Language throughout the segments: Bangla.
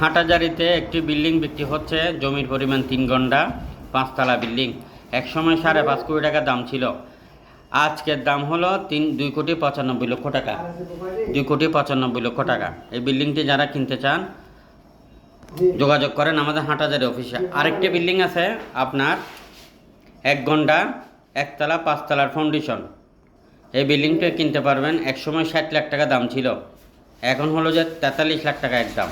হাটাজারিতে একটি বিল্ডিং বিক্রি হচ্ছে, জমির পরিমাণ তিন ঘণ্টা, পাঁচতলা বিল্ডিং। একসময় সাড়ে পাঁচ কোটি টাকা দাম ছিল। আজকের দাম হলো তিন, দুই কোটি পঁচানব্বই লক্ষ টাকা। দুই কোটি পঁচানব্বই লক্ষ টাকা। এই বিল্ডিংটি যারা কিনতে চান, যোগাযোগ করেন আমাদের হাটাজারি অফিসে। আরেকটি বিল্ডিং আছে আপনার, এক ঘণ্টা, একতলা, পাঁচতলার ফাউন্ডেশন এই বিল্ডিংটা কিনতে পারবেন, একসময় ষাট লাখ টাকা দাম ছিল। এখন হলো যে তেতাল্লিশ লাখ টাকা একদম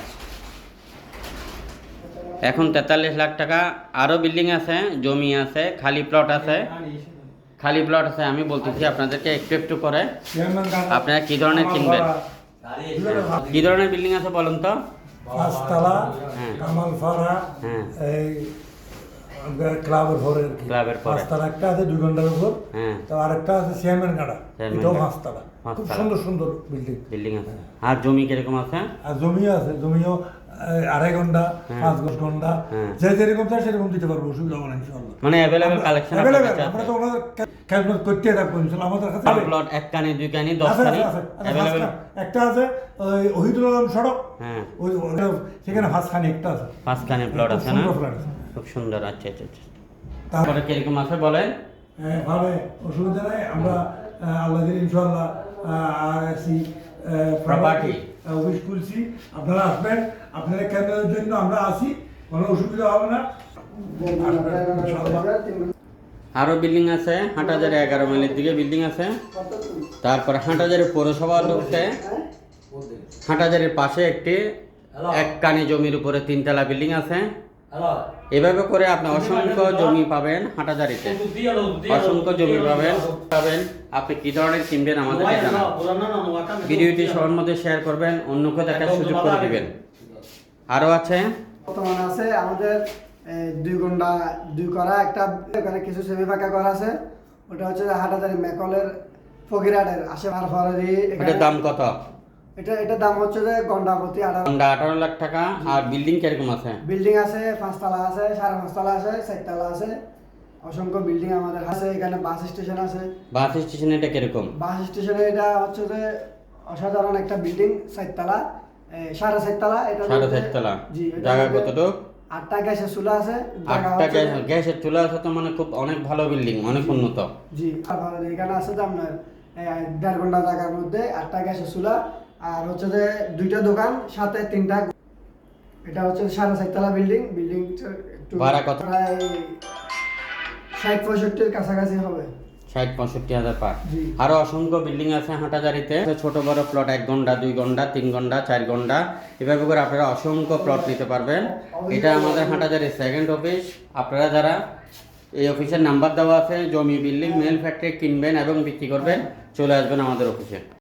এখন তেতাল্লিশ লাখ টাকা। আরও বিল্ডিং আছে জমি আছে খালি প্লট আছে। খালি প্লট আছে আমি বলতেছি আপনাদেরকে একটু একটু করে। আপনারা কি ধরনের কিনবেন? কি ধরনের বিল্ডিং আছে বলুন তো? পাঁচতলা। কামালপাড়া এই ক্লাবের ঘরে আর ক্লাবের পাঁচতলা একটা আছে দুই ঘণ্টার উপর। তো আরেকটা আছে চেয়ারম্যান গাড়া এটাও পাঁচতলা। খুব সুন্দর সুন্দর বিল্ডিং বিল্ডিং আছে। আর জমি কীরকম আছে? আর জমিও আছে জমিও আড়াই ঘণ্টা। পাঁচ দশ ঘণ্টা। যে যেরকম চাই সেরকম দিতে পারব অসুবিধা হবে না ইনশাল্লাহ মানে অ্যাভেলেবেল কালেকশন Available, আমরা তো ওনাদের ক্যালকুলেট করতে থাকব ইনশাল্লাহ আমাদের কাছে প্লট এক কানি দুই কানি দশ কানি অ্যাভেলেবেল। একটা আছে ওই ওহিদুল আলম সড়ক হ্যাঁ ওই সেখানে পাঁচখানি একটা আছে পাঁচ কানি প্লট আছে না। খুব সুন্দর আচ্ছা আচ্ছা আচ্ছা তারপরে কীরকম আছে বলেন হ্যাঁ, অসুবিধা নাই আমরা আল্লাহ দিলে ইনশাল্লাহ আরসি Property। অফিস করছি। আপনারা আসবেন। আপনারা ক্যামেরার জন্য আমরা আসি কোনো অসুবিধা হবে না। আরও আরও বিল্ডিং আছে হাটাজারি এগারো মাইলের দিকে বিল্ডিং আছে। তারপর হাটাজারি পৌরসভা লোকে হাট হাজারের পাশে একটি এক কানি জমির উপরে তিনতলা বিল্ডিং আছে। এভাবে করে আপনি অসংখ্য জমি পাবেন হাটাজারিতে। অসংখ্য জমি পাবেন পাবেন। আপনি কি ধরনের কিনবেন আমাদেরকে জানান। ভিডিওটি সবার মধ্যে শেয়ার করবেন অন্যকে দেখার সুযোগ করে দিবেন। আরও আছে? বর্তমানে আছে আমাদের দুই ঘণ্টা দুই করা একটা ওখানে কিছু সেমি ফাঁকা করা আছে। ওটা হচ্ছে হাটাদারি মেকলের ফকিরাটের আশে ফারফারি দাম কত? এটা এটার দাম হচ্ছে যে ঘণ্টা প্রতি আঠারো লাখ টাকা আর বিল্ডিং কীরকম আছে? বিল্ডিং আছে পাঁচতলা আছে সাড়ে পাঁচতলা আছে চারতলা আছে অসংখ্য বিল্ডিং আমাদের আছে এখানে বাস স্টেশন আছে। বাস স্টেশন এটা কীরকম? বাস স্টেশনে এটা হচ্ছে যে অসাধারণ একটা বিল্ডিং চারতলা সাড়ে চারতলা এটা সাড়ে চারতলা। জি জায়গা কতটুক? আটটা গ্যাসের চুলা আছে আটটা গ্যাস গ্যাসের চুলা আছে তো মানে খুব অনেক ভালো বিল্ডিং অনেক উন্নত। জি এখানে আছে যে আপনার দেড় ঘণ্টা জায়গার মধ্যে আটটা গ্যাসের চুলা আর হচ্ছে যে দুইটা দোকান সাথে তিনটা এটা হচ্ছে সাড়ে চারতলা বিল্ডিং বিল্ডিং একটু ভাড়া কত? প্রায় ষাট পঁয়ষট্টির কাছাকাছি হবে। ষাট পঁয়ষট্টি হাজার পার। জি। আরও অসংখ্য বিল্ডিং আছে হাঁটাজারিতে ছোট বড় প্লট এক ঘণ্টা দুই ঘণ্টা তিন ঘণ্টা চার ঘণ্টা। এভাবে করে আপনারা অসংখ্য প্লট নিতে পারবেন। এটা আমাদের হাঁটাজারির সেকেন্ড অফিস আপনারা যারা এই অফিসের নাম্বার দেওয়া আছে জমি বিল্ডিং মেল ফ্যাক্টরি কিনবেন এবং বিক্রি করবেন চলে আসবেন আমাদের অফিসে